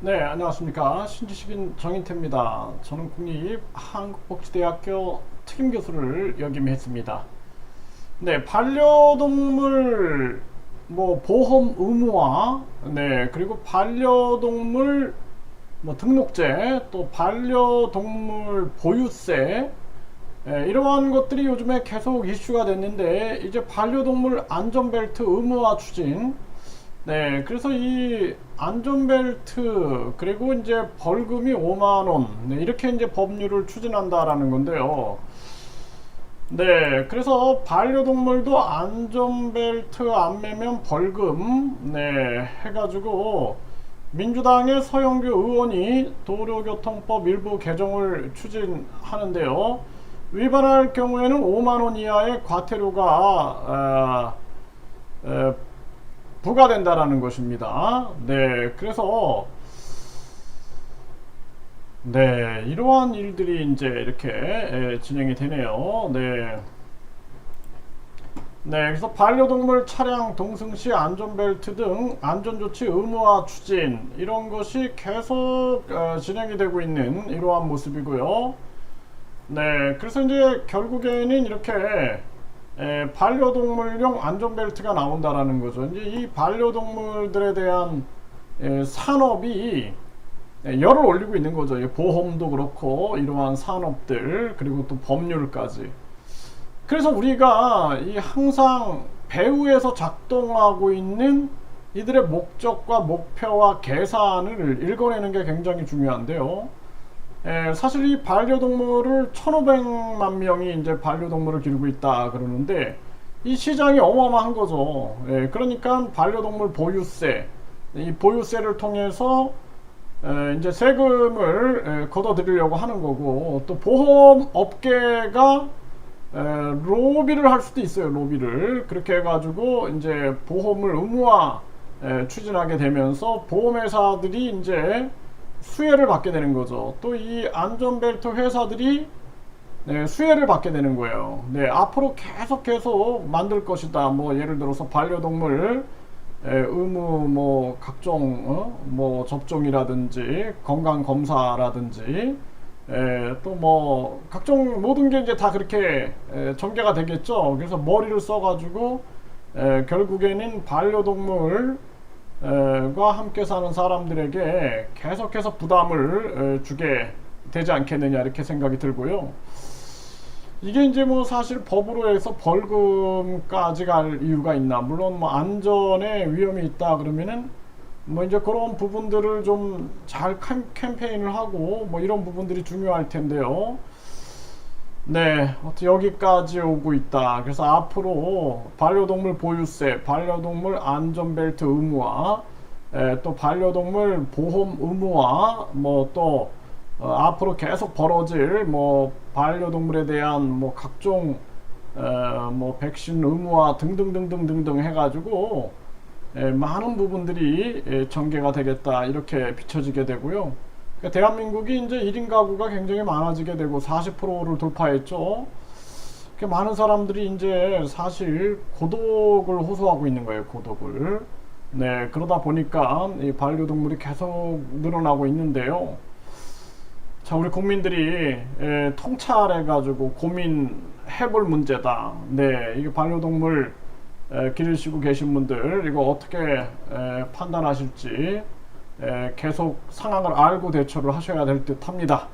네, 안녕하십니까. 신지식인 정인태입니다. 저는 국립 한국복지대학교 특임교수를 역임했습니다. 네, 반려동물 뭐 보험 의무화, 네, 그리고 반려동물 뭐 등록제, 또 반려동물 보유세, 예, 이러한 것들이 요즘에 계속 이슈가 됐는데 이제 반려동물 안전벨트 의무화 추진 네, 그래서 이 안전벨트 그리고 이제 벌금이 5만 원 네, 이렇게 이제 법률을 추진한다라는 건데요. 네, 그래서 반려동물도 안전벨트 안 매면 벌금 네 해가지고 민주당의 서영교 의원이 도로교통법 일부 개정을 추진하는데요. 위반할 경우에는 5만 원 이하의 과태료가 아, 에, 부과된다라는 것입니다. 네, 그래서 네 이러한 일들이 이제 이렇게 에, 진행이 되네요. 네. 네, 그래서 반려동물 차량 동승 시 안전벨트 등 안전조치 의무화 추진 이런 것이 계속 어, 진행이 되고 있는 이러한 모습이고요. 네, 그래서 이제 결국에는 이렇게 에, 반려동물용 안전벨트가 나온다라는 거죠. 이제 이 반려동물들에 대한 에, 산업이 에, 열을 올리고 있는 거죠. 이 보험도 그렇고 이러한 산업들 그리고 또 법률까지. 그래서 우리가 이 항상 배후에서 작동하고 있는 이들의 목적과 목표와 계산을 읽어내는 게 굉장히 중요한데요. 에, 사실 이 반려동물을 1,500만 명이 이제 반려동물을 기르고 있다 그러는데 이 시장이 어마어마한 거죠. 예, 그러니까 반려동물 보유세, 이 보유세를 통해서 에, 이제 세금을 에, 걷어들이려고 하는 거고 또 보험 업계가 에, 로비를 할 수도 있어요. 로비를 그렇게 해가지고 이제 보험을 의무화 에, 추진하게 되면서 보험회사들이 이제 수혜를 받게 되는 거죠. 또 이 안전벨트 회사들이 네, 수혜를 받게 되는 거예요. 네, 앞으로 계속해서 만들 것이다. 뭐 예를 들어서 반려동물 에, 의무 뭐 각종 어? 뭐 접종이라든지 건강 검사라든지 또뭐 각종 모든 게 이제 다 그렇게 에, 전개가 되겠죠. 그래서 머리를 써가지고 에, 결국에는 반려동물 에, 과 함께 사는 사람들에게 계속해서 부담을 에, 주게 되지 않겠느냐 이렇게 생각이 들고요. 이게 이제 뭐 사실 법으로 해서 벌금까지 갈 이유가 있나? 물론 뭐 안전에 위험이 있다 그러면은 뭐 이제 그런 부분들을 좀 잘 캠페인을 하고 뭐 이런 부분들이 중요할 텐데요. 네, 여기까지 오고 있다. 그래서 앞으로 반려동물 보유세, 반려동물 안전벨트 의무화, 에, 또 반려동물 보험 의무화, 뭐또 어, 앞으로 계속 벌어질 뭐 반려동물에 대한 뭐 각종 어, 뭐 백신 의무화 등등등등등등 해가지고 에, 많은 부분들이 에, 전개가 되겠다 이렇게 비춰지게 되고요. 그러니까 대한민국이 이제 1인 가구가 굉장히 많아지게 되고 40%를 돌파했죠. 이렇게 많은 사람들이 이제 사실 고독을 호소하고 있는 거예요. 고독을. 네, 그러다 보니까 이 반려동물이 계속 늘어나고 있는데요. 자, 우리 국민들이 에, 통찰해가지고 고민해볼 문제다. 네, 이게 반려동물 에, 기르시고 계신 분들 이거 어떻게 에, 판단하실지 에, 계속 상황을 알고 대처를 하셔야 될 듯 합니다.